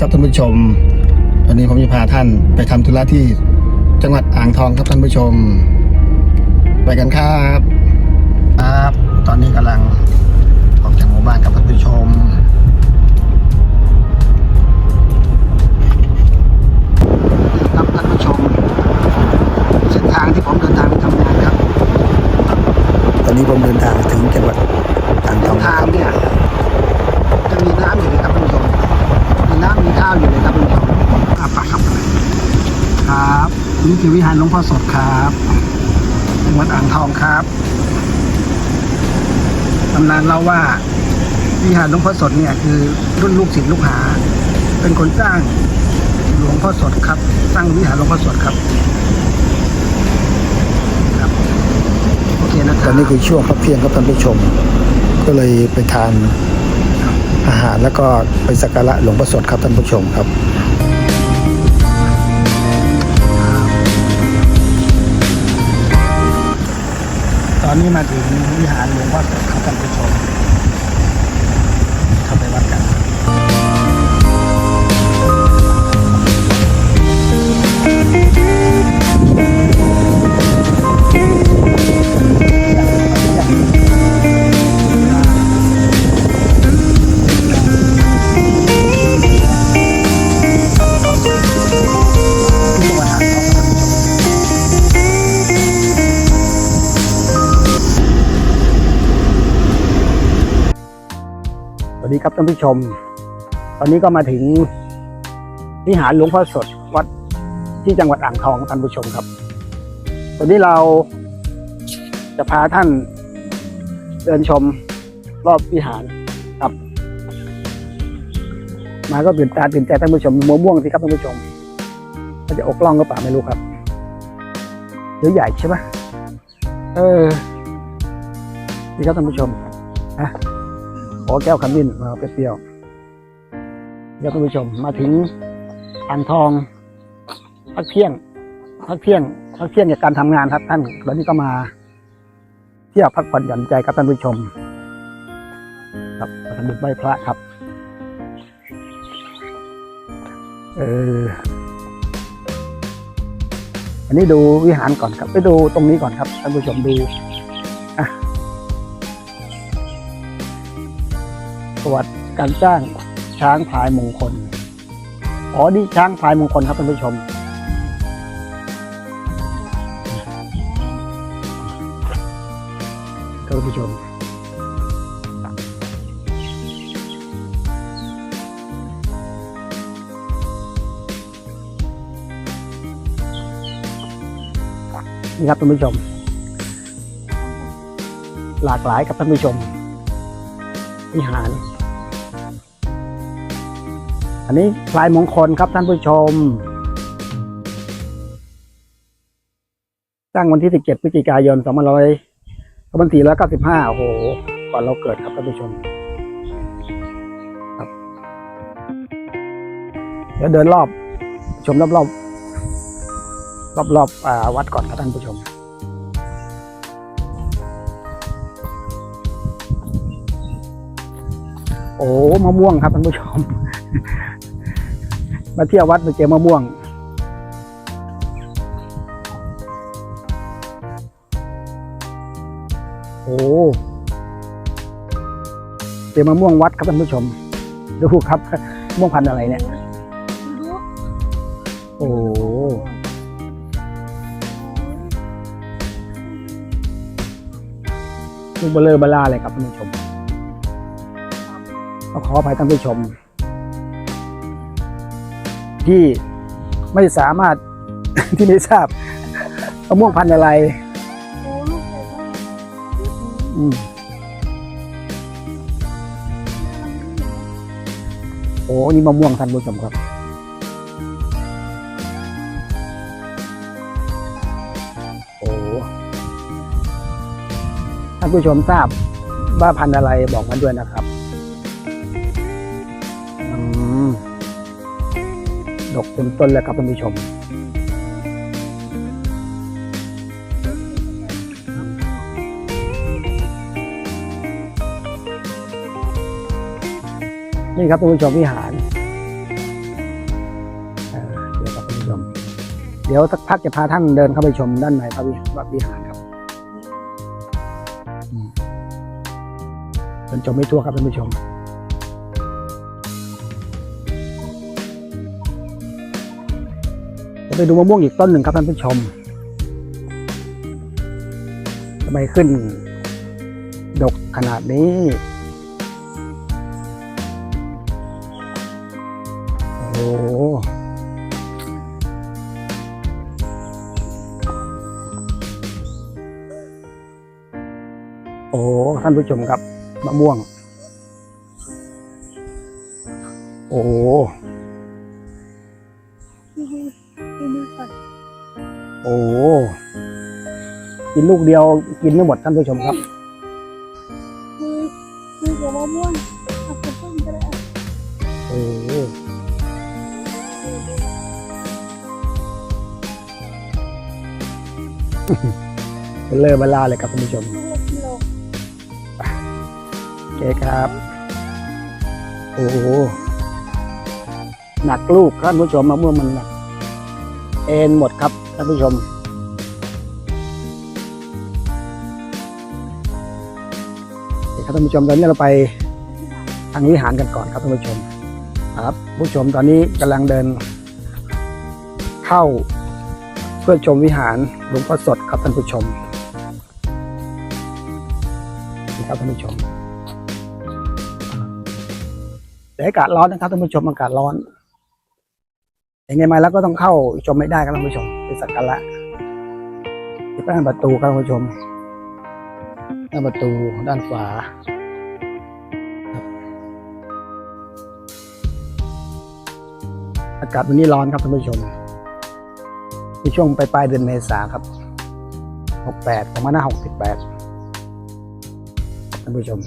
ครับท่านผู้ชม วันนี้ผมจะพาท่านไปทำธุระที่จังหวัดอ่างทองครับท่านผู้ชม ไปกันครับครับ ตอนนี้กำลังออกจากหมู่บ้านครับท่านผู้ชมครับท่านผู้ชม เส้นทางที่ผมเดินทางไปทำงานครับ ตอนนี้ผมเดินทางถึงจังหวัดอ่างทองทางเนี่ยจะมีน้ำอยู่เลยครับท่านผู้ช มีข้าวอยู่เลยครับท่านผู้ชมอาปากครับครับนี่คือวิหารหลวงพ่อสดครับจังหวัดอ่างทองครับตำนานเล่าว่าวิหารหลวงพ่อสดเนี่ยคือรุ่นลูกศิษย์ลูกหา เป็นคนสร้างหลวงพ่อสดครับ สร้างวิหารหลวงพ่อสดครับครับโอเคนะครัอบนนี้คือช่วงพักเที่ยงครับท่านผู้ชม ก็เลยไปทาน อาหารแล้วก็ไปสักการะหลวงพ่อสดครับท่านผู้ชมครับตอนนี้มาถึงวิหารหลวงพ่อสดครับท่านผู้ชมเข้าไปวัดกัน วัสดีครับท่านผู้ชม ตอนนี้ก็มาถึงวิหารหลวงพ่อสดวัดที่จังหวัดอ่างทองท่านผู้ชมครับ ตอนนี้เราจะพาท่านเดินชมรอบวิหารครับ มาก็ตื่นตาตื่นใจท่านผู้ชมมัวม่วงสิครับท่านผู้ชมมันจะอกล่องก็เปล่าไม่รู้ครับเดี๋ยวใหญ่ใช่ไหมเออดีครับท่านผู้ชมนะ ขอแก้วขมิ้นมาเปรี้ยวเดี๋ยวคุณผู้ชมมาถึงอ่างทองพักเที่ยงพักเที่ยงพักเที่ยงจากการทำงานครับ ท่านแล้วนี่ก็มาเที่ยวพักผ่อนหย่อนใจครับท่านผู้ชม ครับมาทำบุญไหว้พระครับ เอออันนี้ดูวิหารก่อนครับ ไปดูตรงนี้ก่อนครับท่านผู้ชมดูประ การจ้างช้างพลายมงคล อ๋อ นี่ช้างพลายมงคลครับท่านผู้ชม ท่านผู้ชม นี่ครับท่านผู้ชม หลากหลายครับท่านผู้ชมวิหาร อันนี้พลายมงคลครับท่านผู้ชมสร้างวันที่ 17พฤศจิกายน2500 2495 โอ้โห ก่อนเราเกิดครับท่านผู้ชมครับเดี๋ยวเดินรอบ ชมรอบรอบรอบรอบอวัดก่อนครับท่านผู้ชมโอ้มะม่วงครับท่านผู้ชม มาเที่ยววัดมาเจอมะม่วง โอ้เจอมะม่วงวัดครับท่านผู้ชม ดูครับม่วงพันธุ์อะไรเนี่ย โอ้ลูกเบลเลอร์เบล่าเลยครับท่านผู้ชมก็ขออภัยท่านผู้ชม ที่ไม่สามารถ ที่ไม่ทราบมะม่วงพันธุ์อะไรอืมโอ้นี่มะม่วงท่านผู้ชมครับ โอ้ท่านผู้ชมทราบว่าพันธุ์อะไรบอกมาด้วยนะครับ ดกเป็นต้นแล้วครับท่านผู้ชม นี่ครับท่านผู้ชมวิหารเดี๋ยวครับท่านผู้ชม เดี๋ยวสักพักจะพาท่านเดินเข้าไปชมด้านในพระวิหารครับเดินชมไม่ทั่วครับท่านผู้ชม ไปดูมะม่วงอีกต้นหนึ่งครับท่านผู้ชมทำไมขึ้น ดกขนาดนี้โอ้โอ้ท่านผู้ชมครับมะม่วง โอ้ โหโอ้โหกินลูกเดียวกินไม่หมดท่านผู้ชมครับคือคือกับมะม่วงเอาไปต้มก็ได้โอ้โหเป็นเลอเบลาเลยครับท่านผู้ชมลูกกิโลโอเคครับ โอ้โหหนักลูกท่านผู้ชมมะม่วงมันหนักเอ็นหมดครับ ท่านผู้ชม ครับท่านผู้ชมตอนนี้เราไปทางวิหารกันก่อนครับท่านผู้ชม ครับ ผู้ชมตอนนี้กำลังเดิน เข้าเพื่อชมวิหารหลวงพ่อสดครับท่านผู้ชมนะครับท่านผู้ชมแต่อากาศร้อนนะครับท่านผู้ชมอากาศร้อน ยังไงมาแล้วก็ต้องเข้าชมไม่ได้ครับท่านผู้ชมเป็นสักการะที่ด้านประตูครับท่านผู้ชมด้านประตูด้านขวาอากาศวันนี้ร้อนครับท่านผู้ชมในช่วงปลายปลายเดือนเมษาครับหกแปดประมาณหน้าหกสิบแปดท่านผู้ชม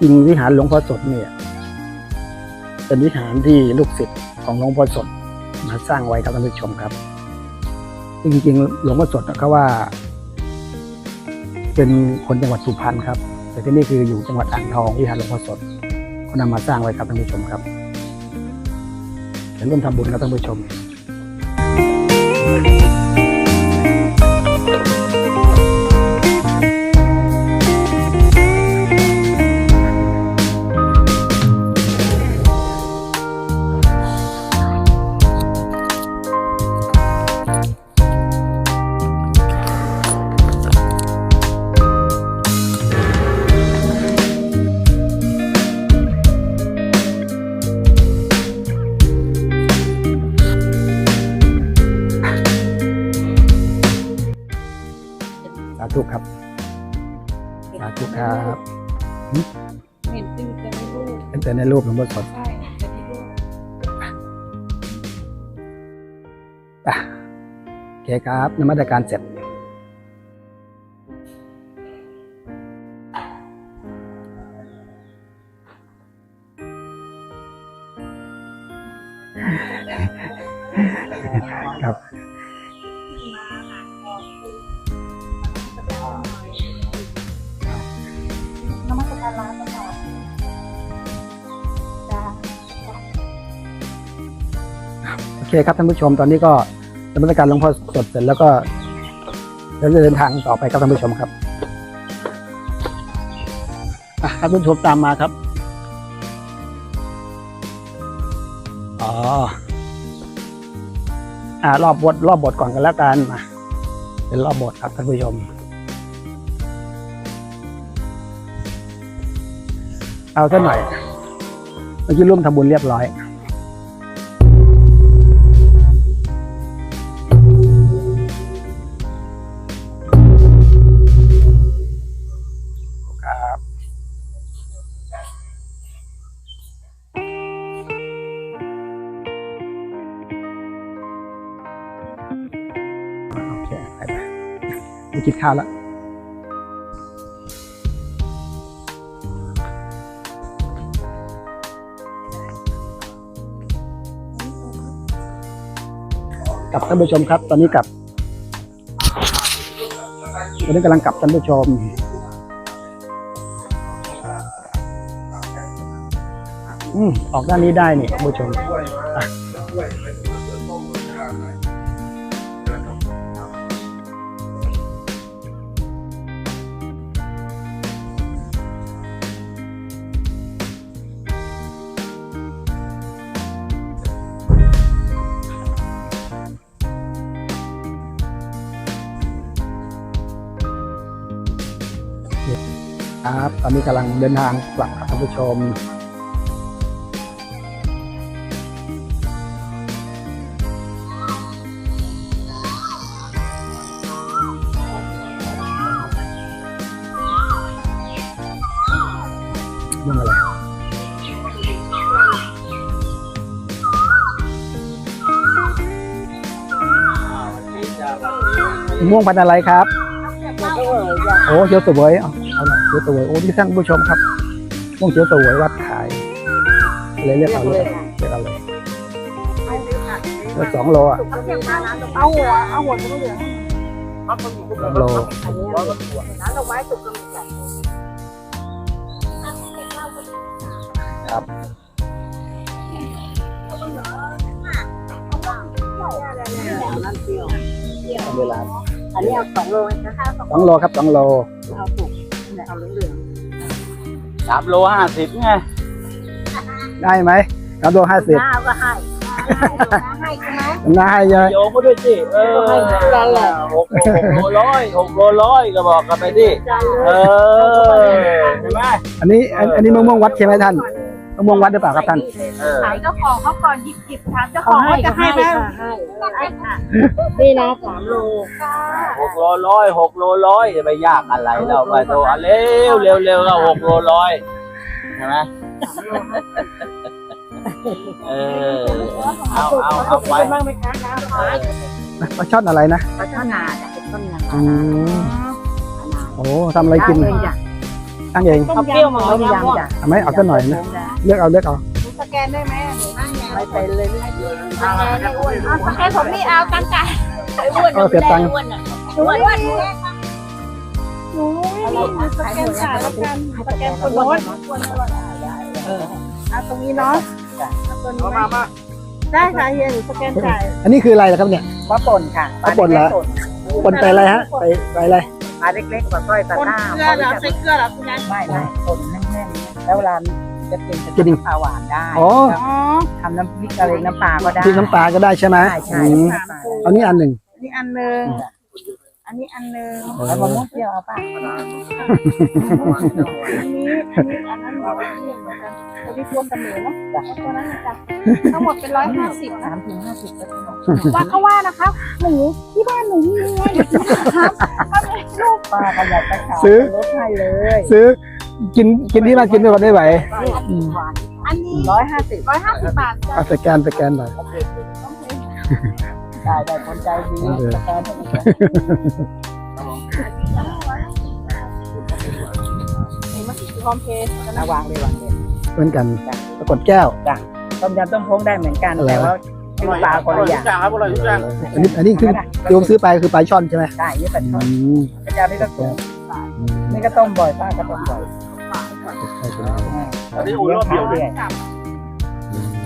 จริงวิหารหลวงพ่อสดเนี่ย เป็นวิหารที่ลูกศิษย์ของหลวงพ่อสดมาสร้างไว้ครับท่านผู้ชมครับ จริงๆ หลวงพ่อสดเขาว่า เป็นคนจังหวัดสุพรรณครับ แต่ที่นี่คืออยู่จังหวัดอ่างทองวิหารหลวงพ่อสดเขานำมาสร้างไว้ครับท่านผู้ชมครับเดี๋ยวร่วมทำบุญครับท่านผู้ชม อะโอเคครับนมัสการเสร็จครับนมัสการร้านต่อจ้าโอเคครับท่านผู้ชมตอนนี้ก็ นมัสการหลวงพ่อสดเสร็จแล้วก็เดี๋ยวจะเดินทางต่อไปครับท่านผู้ชมครับท่านผู้ชมตามมาครับ อ๋ออ่ารอบบทรอบบทก่อนกันแล้วกันมาเป็นรอบบทครับท่านผู้ชม เอาซะหน่อย เมื่อกี้ร่วมทำบุญเรียบร้อย กินข้าวแล้วกับท่านผู้ชมครับ ตอนนี้กลับตอนนี้กำลังกลับท่านผู้ชมอืมออกด้านนี้ได้นี่ท่านผู้ชม อะครับ ตอนนี้กำลังเดินทางกลับครับท่านผู้ชมเรื่องอะไรมะม่วงพันธุ์อะไรครับ โอ้เขียวเสวย ขียวสวยโอ้ที่ท่านผู้ชมครับม่วงเขียวสวยวัดขายเลยเรียกเอาเลยเรียกเอาเลยแล้วสองโลอะเอาหัวเอาหัวจะไม่เหลือสองโลน้ำดอกไม้สุกกำลังจัดครับเวลาอันนี้เอาสองโลนะคะสองโลครับสองโลเอา สุกเอาเหลืองสามโลห้าสิบไงได้ไหมสามโลห้าสิบน้าก็ให้ให้ใช่ไหมน่าให้เยอะโยงก็ด้วยสิเออให้เหมือนกันแหละ หกหกโลร้อยหกโลร้อยก็บอกกันไปดิเออใช่ไหมอันนี้อันอันนี้มะม่วงวัดใช่ไหมท่าน มะม่วงวัดหรือเปล่าครับท่าน เออ ถามเจ้าของเขาก่อนหยิบหยิบถามเจ้าของว่าจะให้ไหมให้ค่ะนี่นะสามโลหกโลร้อยหกโลร้อยจะไปยากอะไรเราไปโตอะเร็วเร็วเร็วหกโลร้อยใช่ไหมเออเอาเอาเอาไปบ้างไหมคะน้ำปลาช่อนอะไรนะปลาช่อนนาจะเป็นต้นนาอืมโอ้ทำอะไรกินตั้งเองต้มเปรี้ยวมาต้มยำจ้ะทำไหมเอาสักหน่อยนะ เลือกเอาเลือกเอาสแกนได้ไหมไม่เป็นเลยสแกนได้อ้วนสแกนผมนี่เอาตังค์จ่ายอ้วนเออเสียตังค์อ้วนอ้วนหนูไม่มีสแกนจ่ายแล้วกันสแกนคนโน้นเอาตรงนี้เนาะเอาตัวนี้มามาได้ค่ะเฮียหนูสแกนจ่ายอันนี้คืออะไรล่ะครับเนี่ยปลาป่นค่ะปลาป่นเหรอปนไปอะไรฮะไปไปอะไรปลาเล็กๆปลาสร้อยปลาคนหน้าเกลือเหรอใส่เกลือเหรอคุณยายไม่ไม่ป่นแน่นๆแล้วเวลา จะเป็นจะกินปลาหวานได้อ๋ออ๋อทำน้ำพริกอะไรน้ำปลาก็ได้ พริกน้ำปลาก็ได้ใช่ไหมใช่ใช่ อืมน้ำปลาเอานี่อันหนึ่ง อันนี้อันหนึ่งอันนี้อันหนึ่งแล้วมะม่วงเปรี้ยวเอาป่ะอันนี้อันนี้อันนั้นเหมือนกันตัวที่รวมกันเหลือเนาะตัวนั้นนะจ๊ะทั้งหมดเป็นร้อยห้าสิบสามถึงห้าสิบก็ได้ว่าเขาว่านะคะหมูที่บ้านหนูมีไงครับก็เลยลูกปลาก็อยากจะขายซื้อ ลดให้เลยซื้อ กินกินที่บ้านกินไม่หมดไม่ไหวหวานอันนี้ร้อยห้าสิบร้อยห้าสิบบาทจ้ะเอาสแกนสแกนหน่อยได้ได้คนใจดีเออสแกนให้มันนี่มันพร้อมเพย์ระวางเลยวางเลยเหมือนกันปรากฏแก้วต้มยำต้มพงได้เหมือนกันอะไรแต่วะว่าชื่อปลาคนละอย่างครับอร่อยทุกอย่างอันนี้อันนี้คือโยมซื้อไปคือปลาช่อนใช่ไหมได้ยี่สิบอืช้อนมกระจายนี่ก็ต้มนี่ก็ต้มบ่อยป้าก็ต้มบ่อย อันนี้โอ้รอบเดียวเลย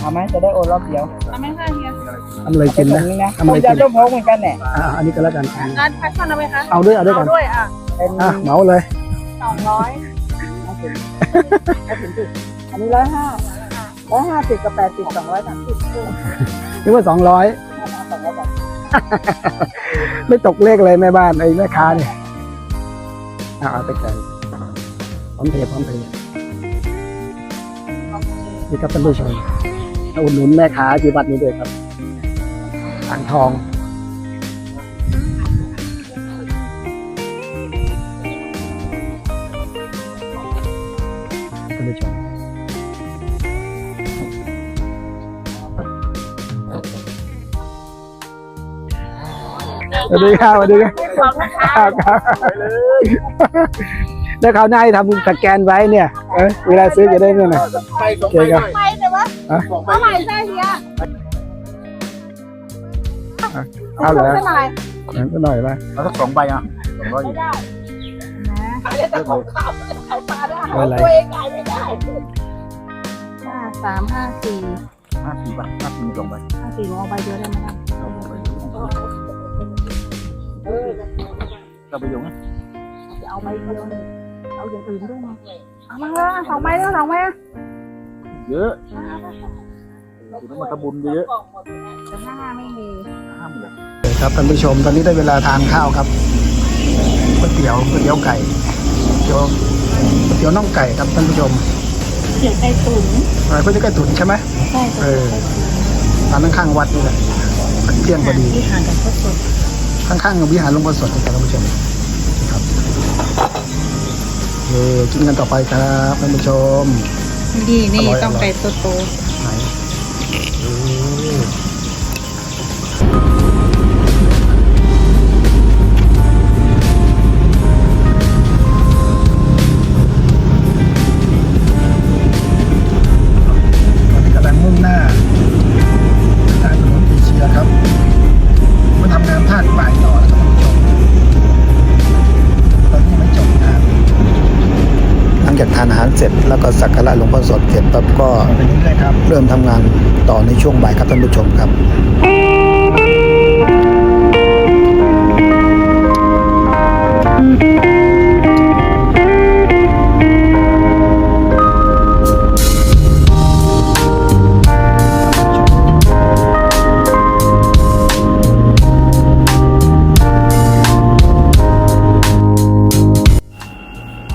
เอาไหมจะได้โอนรอบเดียวทำไมคะเฮียทำอะไรกินนะงนี้นะทำอะไรผมกิจะนต้มพงเหมือนกันเนี่ยอ่าอันนี้ก็แล้วกันร้านพัชชอนเอาไหมคะเอาด้วยเอาด้วยกันด้วยอะเป็นอะเหมาเลยสองร้อยไม่ถึงสิอันนี้ร้อยห้าร้อยห้าสิบกับแปดสิบสองร้อยสามสิบนึกว่าสองร้อยสองร้อยบาทไม่ตกเลขเลยแม่บ้านไอ้แม่ค้าเนี่ยอ่าเอาสแกนพร้อมเพย์พร้อมเพย์ นี่ครับท่านผู้ชมมาอุดหนุนแม่ค้าที่วัดนี้ด้วยครับอ่างทองท่านผู้ชมสวัสดีครับสวัสดีครับของนะคะ ครับครับ แล้วเขาวหน้าให้ทำสแกนไว้เนี่ยเออเวลาซื้อจะได้เนี่ยนะไปสองโอเคครับไปแต่ว่าสองไปเท่าไหร่ใช่เฮียเอาเหรอเท่าไหร่งั้นก็หน่อยละเอาสักสองใบอะสองร้อยไม่ได้นะไม่เป็นไรตัวเองขายไม่ได้ห้าสามห้าสี่ห้าสิบบาทห้าสิบสองใบห้าสี่เอาใบเดียวได้ไหมครับก็ไปยงนะจะเอาใบเดียวนี่ เอาอย่างอื่นด้วยนะเอามาเลยสองใบแล้วสองใบอะเยอะคุณต้องมาทำบุญเยอะแต่หน้าไม่มีห้าหมื่นครับท่านผู้ชมตอนนี้ได้เวลาทานข้าวครับก๋วยเตี๋ยวก๋วยเตี๋ยวไก่ก๋วยเตี๋ยวก๋วยเตี๋ยวน่องไก่ครับท่านผู้ชมเดี๋ยวไก่ตุ๋นอะไรก๋วยเตี๋ยวไก่ตุ๋นใช่ไหมใช่เออร้านข้างๆวัดนี่แหละเที่ยงพอดีที่ห่างกันก็สดข้างๆกับวิหารหลวงพ่อสดครับท่านผู้ชมครับ เออกินกันต่อไปครับท่านผู้ชม นี่นี่อร่อยต้องอร่อยไก่โตโตไหนากทานอาหารเสร็จ แล้วก็สักการะหลวงพ่อสดเสร็จปั๊บก็เริ่มทำงานต่อในช่วงบ่ายครับท่านผู้ชมครับ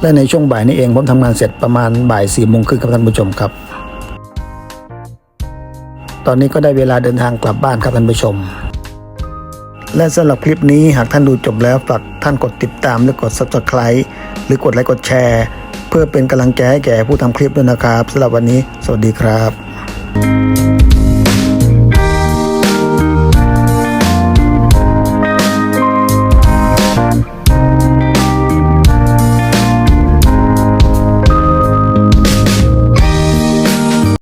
และในช่วงบ่ายนี้เองผมทำงานเสร็จประมาณบ่ายสี่โมงครึ่งครับท่านผู้ชมครับ ตอนนี้ก็ได้เวลาเดินทางกลับบ้านครับท่านผู้ชม และสำหรับคลิปนี้หากท่านดูจบแล้วฝากท่านกดติดตามหรือกด subscribe หรือกดไลค์กดแชร์ เพื่อเป็นกำลังใจให้แก่ผู้ทำคลิปด้วยนะครับสำหรับวันนี้ สวัสดีครับ